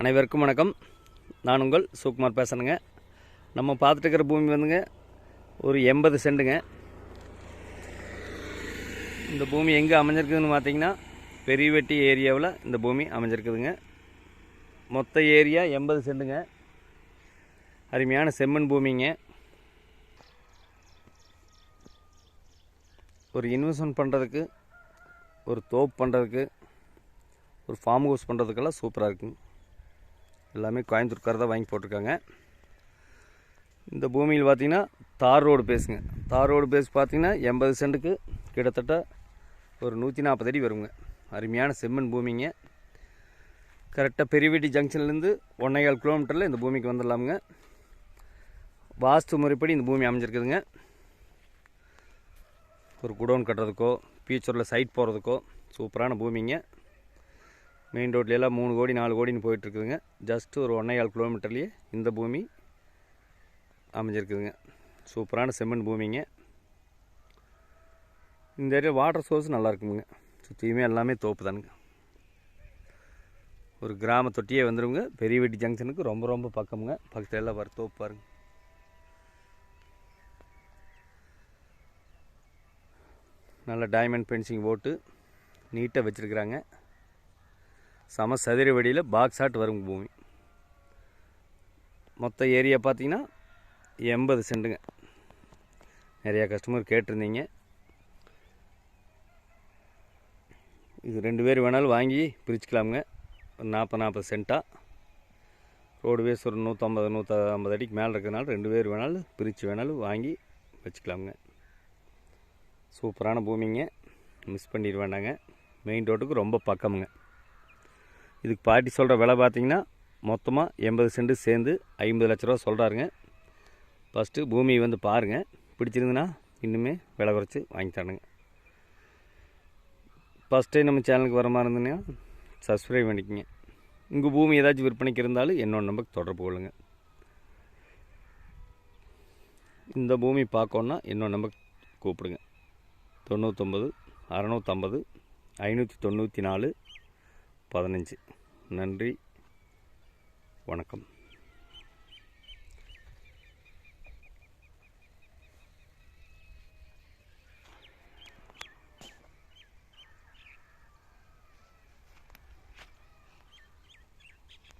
அனைவருக்கும் வணக்கம். நான் உங்கள் சுகுமார் பேசுகிறேங்க நம்ம பார்த்துட்டு இருக்கிற பூமி வந்துங்க ஒரு எண்பது சென்ட்டுங்க இந்த பூமி எங்கே அமைஞ்சிருக்குதுன்னு பார்த்தீங்கன்னா பெரியவெட்டி ஏரியாவில் இந்த பூமி அமைஞ்சிருக்குதுங்க. மொத்த ஏரியா எண்பது சென்ட்டுங்க அருமையான செம்மண் பூமிங்க. ஒரு இன்வெஸ்ட்மெண்ட் பண்ணுறதுக்கு ஒரு தோப்பு பண்ணுறதுக்கு ஒரு ஃபார்ம் ஹவுஸ் பண்ணுறதுக்கெல்லாம் சூப்பராக இருக்குங்க. எல்லாமே கோயம்புத்தூர்கார தான் வாங்கி போட்டிருக்காங்க. இந்த பூமியில் பார்த்தீங்கன்னா தார் ரோடு பேஸுங்க தார் ரோடு பேஸ் பார்த்தீங்கன்னா எண்பது சென்ட்டுக்கு கிட்டத்தட்ட ஒரு நூற்றி நாற்பது அடி வருங்க. அருமையான செம்மண் பூமிங்க. கரெக்டாக பெரியவெட்டி ஜங்ஷன்லேருந்து ஒன்றையால் கிலோமீட்டரில் இந்த பூமிக்கு வந்துடலாமுங்க. வாஸ்து முறைப்படி இந்த பூமி அமைஞ்சிருக்குதுங்க. ஒரு குடோன் கட்டுறதுக்கோ ஃபியூச்சரில் சைட் போகிறதுக்கோ சூப்பரான பூமிங்க. மெயின் ரோட்ல மூணு கோடி நாலு கோடின்னு போயிட்டுருக்குதுங்க. ஜஸ்ட் ஒரு ஒன்றேகால் கிலோமீட்டர்லேயே இந்த பூமி அமைஞ்சிருக்குதுங்க. சூப்பரான செம்மண் பூமிங்க. இந்த ஏரியா வாட்டர் சோர்ஸ் நல்லா இருக்குங்க. சுற்றியுமே எல்லாமே தோப்பு தானுங்க. ஒரு கிராம தொட்டியே வந்துடுங்க பெரியவெட்டி ஜங்ஷனுக்கு ரொம்ப ரொம்ப பக்கமுங்க. பக்கத்தில் எல்லாம் வர தோப்பு பாருங்க. நல்ல டைமண்ட் பென்சிங் போட்டு நீட்டாக வச்சுருக்குறாங்க. சம சதுர வெடியில் பாக்ஸ் ஆட் வரும் பூமி. மொத்த ஏரியா பார்த்தீங்கன்னா எண்பது சென்ட்டுங்க நிறையா கஸ்டமர் கேட்டிருந்தீங்க. இது ரெண்டு பேர் வேணாலும் வாங்கி பிரிச்சுக்கலாமுங்க. ஒரு நாற்பது நாற்பது சென்ட்டாக ரோடு வேஸ் ஒரு நூற்றம்பது நூற்றி ஐம்பது அடிக்கு மேலே இருக்கிறதுனால ரெண்டு பேர் வேணாலும் பிரித்து வேணாலும் வாங்கி வச்சுக்கலாமுங்க. சூப்பரான பூமிங்க. மிஸ் பண்ணிட வேண்டாங்க. மெயின் ரோட்டுக்கு ரொம்ப பக்கமுங்க. இதுக்கு பாட்டி சொல்கிற விலை பார்த்தீங்கன்னா மொத்தமாக எண்பது சென்ட்டு சேர்ந்து ஐம்பது லட்ச ரூபா சொல்கிறாருங்க ஃபஸ்ட்டு பூமி வந்து பாருங்கள் பிடிச்சிருந்துன்னா இன்னுமே விலை குறைச்சி வாங்கி தரணுங்க. ஃபஸ்ட் டைம் நம்ம சேனலுக்கு வர மாதிரி இருந்தீங்கன்னா சப்ஸ்கிரைப் பண்ணிக்கோங்க. உங்கள் பூமி ஏதாச்சும் விற்பனைக்கு இருந்தாலும் என்னோட நம்பருக்கு தொடர்பு கொள்ளுங்கள் இந்த பூமி பார்க்கணுன்னா என்னோட நம்பருக்கு கூப்பிடுங்க. தொண்ணூற்றொம்பது அறநூற்றம்பது ஐநூற்றி தொண்ணூற்றி நாலு பதினஞ்சு. நன்றி. வணக்கம்.